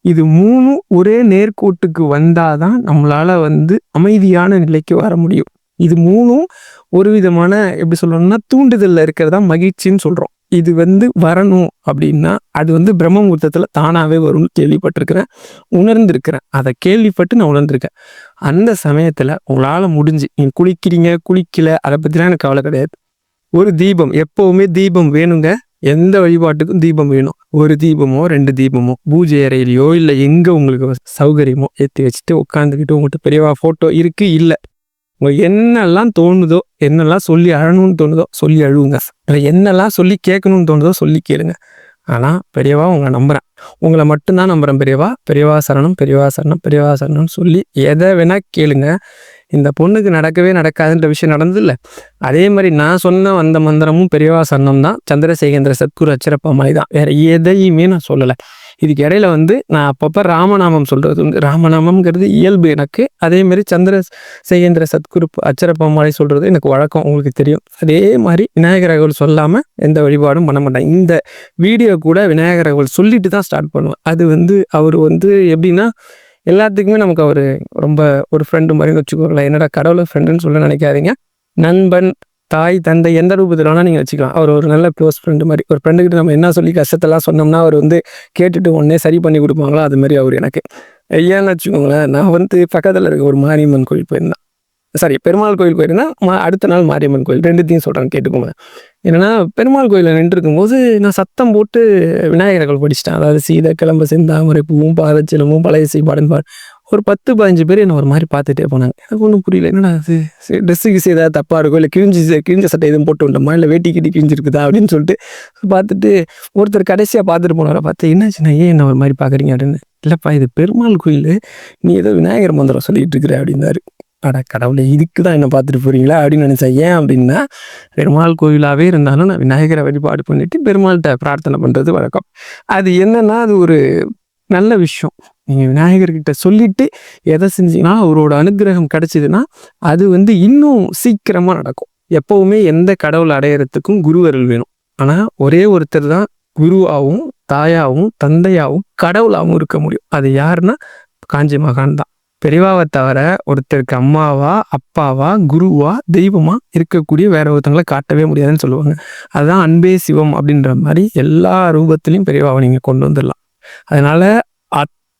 இது மூணும் ஒரே நேர்கோட்டுக்கு வந்தாதான் நம்மளால வந்து அமைதியான நிலைக்கு வர முடியும். இது மூணும் ஒரு விதமான எப்படி சொல்லணும்னா தூண்டுதல்ல இருக்கிறதா மகிழ்ச்சின்னு சொல்றோம். இது வந்து வரணும் அப்படின்னா அது வந்து பிரம்ம முகூர்த்தத்தில் தானாகவே வரும்னு கேள்விப்பட்டிருக்கிறேன். உணர்ந்திருக்கிறேன். அதை கேள்விப்பட்டு நான் உணர்ந்திருக்கேன். அந்த சமயத்தில் உங்களால் முடிஞ்சு நீங்கள் குளிக்கிறீங்க குளிக்கல அதை பற்றிலாம் எனக்கு கவலை கிடையாது. ஒரு தீபம் எப்போவுமே தீபம் வேணுங்க. எந்த வழிபாட்டுக்கும் தீபம் வேணும். ஒரு தீபமோ ரெண்டு தீபமோ பூஜை அறையிலையோ இல்லை எங்கே உங்களுக்கு சௌகரியமோ ஏற்றி வச்சுட்டு உட்காந்துக்கிட்டு உங்கள்கிட்ட பெரியவா ஃபோட்டோ இருக்குது இல்லை. உங்களுக்கு என்னெல்லாம் தோணுதோ என்னெல்லாம் சொல்லி அழணும்னு தோணுதோ சொல்லி அழுவுங்க. இல்லை என்னெல்லாம் சொல்லி கேட்கணும்னு தோணுதோ சொல்லி கேளுங்க. ஆனால் பெரியவா உங்களை நம்புகிறேன் உங்களை மட்டும்தான் நம்புறேன் பெரியவா. பெரியவா சரணம் பெரியவா சரணம் பெரியவா சரணம்னு சொல்லி எதை வேணா கேளுங்க. இந்த பொண்ணுக்கு நடக்கவே நடக்காதுன்ற விஷயம் நடந்தது இல்லை அதே மாதிரி நான் சொன்ன அந்த மந்திரமும் பெரியவா சரணம் தான். சந்திரசேகேந்திர சத்குரு அச்சரப்பா மாதிரி தான் வேற எதையுமே நான் சொல்லலை. இதுக்கு இடையில வந்து நான் அப்பப்போ ராமநாமம் சொல்கிறது வந்து ராமநாமம்ங்கிறது இயல்பு எனக்கு. அதேமாரி சந்திர சேகேந்திர சத்குரு அச்சரப்பா சொல்கிறது எனக்கு வழக்கம் உங்களுக்கு தெரியும். அதே மாதிரி விநாயகர் சொல்லாமல் எந்த வழிபாடும் பண்ண மாட்டேன் இந்த வீடியோ கூட விநாயகரகவல் சொல்லிட்டு தான் ஸ்டார்ட் பண்ணுவேன். அது வந்து அவர் வந்து எப்படின்னா எல்லாத்துக்குமே நமக்கு அவர் ரொம்ப ஒரு ஃப்ரெண்டு மாதிரி வச்சுக்கோங்களேன். என்னடா கடவுளை ஃப்ரெண்டுன்னு சொல்ல நினைக்காதீங்க. நண்பன் தாய் தந்தை எந்த ரூபத்தில் வேணால் நீங்கள் வச்சுக்கலாம். அவர் ஒரு நல்ல க்ளோஸ் ஃப்ரெண்டு மாதிரி. ஒரு ஃப்ரெண்டுக்கிட்ட நம்ம என்ன சொல்லி கஷ்டத்தெல்லாம் சொன்னோம்னா அவர் வந்து கேட்டுட்டு உடனே சரி பண்ணி கொடுப்பாங்களோ? அது மாதிரி அவர் எனக்கு. ஏன்னு வச்சுக்கோங்களேன் நான் வந்து பக்கத்தில் இருக்க ஒரு மாரியம்மன் கோயில் போயிருந்தேன். சாரி பெருமாள் கோயில் போயிருந்தேன். மா அடுத்த நாள் மாரியம்மன் கோயில். ரெண்டுத்தையும் சொல்கிறேன் கேட்டுக்கோங்க. என்னன்னா பெருமாள் கோயிலில் நின்று இருக்கும்போது நான் சத்தம் போட்டு விநாயகர்கள் படிச்சிட்டேன். அதாவது சீதை கிளம்ப செந்தாமரை பூவும் பாரச்சலமும் பழைய செய்பாடுன்னு பாடு ஒரு பத்து பதினஞ்சு பேர் என்ன ஒரு மாதிரி பார்த்துட்டே போனாங்க. எனக்கு ஒன்றும் புரியல. என்னடா அது ட்ரெஸ்ஸு கிஸ் தப்பாக இருக்கும் இல்லை கிழிஞ்சி கிழிஞ்ச சட்டை எதுவும் போட்டு விட்டோமா? இல்லை வேட்டி கிட்டி கிழிஞ்சிருக்குதா? அப்படின்னு சொல்லிட்டு பார்த்துட்டு ஒருத்தர் கடைசியாக பார்த்துட்டு போனவரை பார்த்து என்னாச்சுண்ணா? ஏன் என்ன ஒரு மாதிரி பார்க்குறீங்க? அப்படின்னு. இல்லைப்பா இது பெருமாள் கோயில். நீ ஏதோ விநாயகர் மந்திரம் சொல்லிகிட்டு இருக்கிற அப்படின்னாரு. அட கடவுளை இதுக்கு தான் என்ன பார்த்துட்டு போகிறீங்களா அப்படின்னு நினச்சேன் ஏன்? அப்படின்னா பெருமாள் கோயிலாகவே இருந்தாலும் நான் விநாயகரை வழிபாடு பண்ணிவிட்டு பெருமாள்கிட்ட பிரார்த்தனை பண்ணுறது வழக்கம். அது என்னென்னா அது ஒரு நல்ல விஷயம். நீங்கள் விநாயகர்கிட்ட சொல்லிட்டு எதை செஞ்சீங்கன்னா அவரோட அனுகிரகம் கிடைச்சிதுன்னா அது வந்து இன்னும் சீக்கிரமாக நடக்கும். எப்பவுமே எந்த கடவுள் அடையிறதுக்கும் குருவருள் வேணும். ஆனால் ஒரே ஒருத்தர் தான் குருவாகவும் தாயாகவும் தந்தையாகவும் கடவுளாகவும் இருக்க முடியும். அது யாருன்னா காஞ்சி மகான் தான். பெரியவாவை தவிர ஒருத்தருக்கு அம்மாவா அப்பாவா குருவா தெய்வமா இருக்கக்கூடிய வேற ஒருத்தங்களை காட்டவே முடியாதுன்னு சொல்லுவாங்க. அதுதான் அன்பே சிவம் அப்படின்ற மாதிரி எல்லா ரூபத்திலையும் பெரியவாவை நீங்கள் கொண்டு வந்துடலாம். அதனால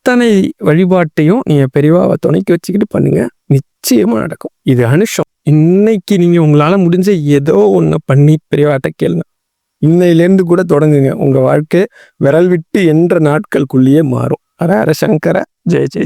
அத்தனை வழிபாட்டையும் நீங்கள் பெரியவாவை துணைக்கி வச்சுக்கிட்டு பண்ணுங்க. நிச்சயமா நடக்கும். இது அனுஷம். இன்னைக்கு நீங்க உங்களால முடிஞ்ச ஏதோ ஒன்று பண்ணி பெரியவாட்ட கேளுங்க. இன்னையிலேருந்து கூட தொடங்குங்க. உங்க வாழ்க்கை விரல் விட்டு என்ற நாட்களுக்குள்ளேயே மாறும். ஹர ஹர சங்கர ஜெய ஜெய